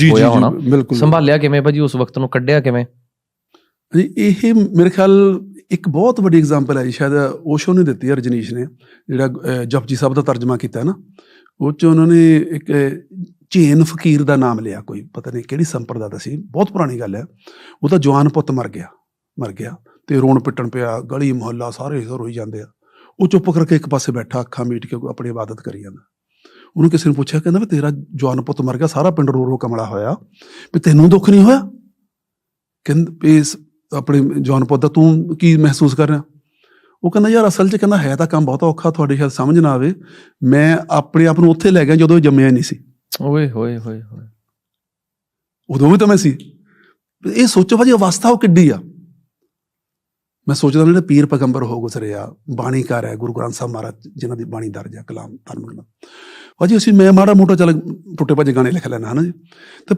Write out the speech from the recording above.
ਜੀ, ਜੀ, ਬਿਲਕੁਲ। ਸੰਭਾਲਿਆ ਕਿਵੇਂ ਭਾਜੀ? ਉਸ ਵਕਤ ਨੂੰ ਕੱਢਿਆ ਕਿਵੇਂ? ਜੀ, ਇਹ ਮੇਰੇ ਖਿਆਲ ਇੱਕ ਬਹੁਤ ਵੱਡੀ ਐਗਜ਼ਾਮਪਲ ਹੈ ਸ਼ਾਇਦ ਓਸ਼ੋ ਨੇ ਦਿੱਤੀ ਹੈ ਰਜਨੀਸ਼ ਨੇ ਜਿਹੜਾ ਜਪਜੀ ਸਾਹਿਬ ਦਾ ਤਰਜਮਾ ਕੀਤਾ ਨਾ। ਉਹ ਚ ਉਹਨਾਂ ਨੇ ਇੱਕ ਝੇਨ ਫਕੀਰ ਦਾ ਨਾਮ ਲਿਆ ਕੋਈ ਪਤਾ ਨਹੀਂ ਕਿਹੜੀ ਸੰਪਰਦਾ ਦਾ ਸੀ ਬਹੁਤ ਪੁਰਾਣੀ ਗੱਲ ਹੈ। ਉਹਦਾ ਜਵਾਨ ਪੁੱਤ ਮਰ ਗਿਆ ਮਰ ਗਿਆ ਤੇ ਰੋਣ ਪਿੱਟਣ ਪਿਆ ਗਲੀ ਮੁਹੱਲਾ ਸਾਰੇ ਰੋਈ ਜਾਂਦੇ ਆ। ਉਹ ਚੁੱਪ ਕਰਕੇ ਇੱਕ ਪਾਸੇ ਬੈਠਾ ਅੱਖਾਂ ਮੀਟ ਕੇ ਆਪਣੀ ਇਬਾਦਤ ਕਰੀ ਜਾਂਦਾ। ਉਹਨੂੰ ਕਿਸੇ ਨੇ ਪੁੱਛਿਆ ਕਹਿੰਦਾ ਵੀ ਤੇਰਾ ਜਵਾਨ ਪੁੱਤ ਮਰ ਗਿਆ ਸਾਰਾ ਪਿੰਡ ਰੋ ਰੋ ਕਮਲਾ ਹੋਇਆ। ਵੀ ਤੈਨੂੰ ਦੁੱਖ ਨਹੀਂ ਹੋਇਆ? ਕਹਿੰਦਾ ਵੀ ਇਸ ਆਪਣੇ ਜਵਾਨ ਪੁੱਤ ਦਾ ਤੂੰ ਕੀ ਮਹਿਸੂਸ ਕਰ ਰਿਹਾ? ਉਹ ਕਹਿੰਦਾ ਯਾਰ ਅਸਲ 'ਚ ਕਹਿੰਦਾ ਹੈ ਤਾਂ ਕੰਮ ਬਹੁਤ ਔਖਾ ਤੁਹਾਡੇ ਸ਼ਾਇਦ ਸਮਝ ਨਾ ਆਵੇ। ਮੈਂ ਆਪਣੇ ਆਪ ਨੂੰ ਉੱਥੇ ਲੈ ਗਿਆ ਜਦੋਂ ਜੰਮਿਆ ਨਹੀਂ ਸੀ। ਓਏ ਹੋਏ ਹੋਏ ਹੋਏ। ਉਦੋਂ ਵੀ ਤਾਂ ਮੈਂ ਸੀ। ਇਹ ਸੋਚੋ ਭਾਜੀ ਅਵਸਥਾ ਉਹ ਕਿੱਡੀ ਆ। ਮੈਂ ਸੋਚਦਾ ਜਿਹੜੇ ਪੀਰ ਪੈਗੰਬਰ ਹੋ ਗੁਜ਼ਰੇ ਆ ਬਾਣੀਕਾਰ ਹੈ, ਗੁਰੂ ਗ੍ਰੰਥ ਸਾਹਿਬ ਮਹਾਰਾਜ, ਜਿਨ੍ਹਾਂ ਦੀ ਬਾਣੀ ਦਰਜ ਹੈ, ਕਲਾਮ ਧਰਮ ਗ੍ਰੰਥ ਭਾਜੀ ਅਸੀਂ ਮੈਂ ਮਾੜਾ ਮੋਟਾ ਚੱਲ ਟੁੱਟੇ ਭੱਜੇ ਗਾਣੇ ਲਿਖ ਲੈਣਾ ਹਨਾ ਜੀ? ਤੇ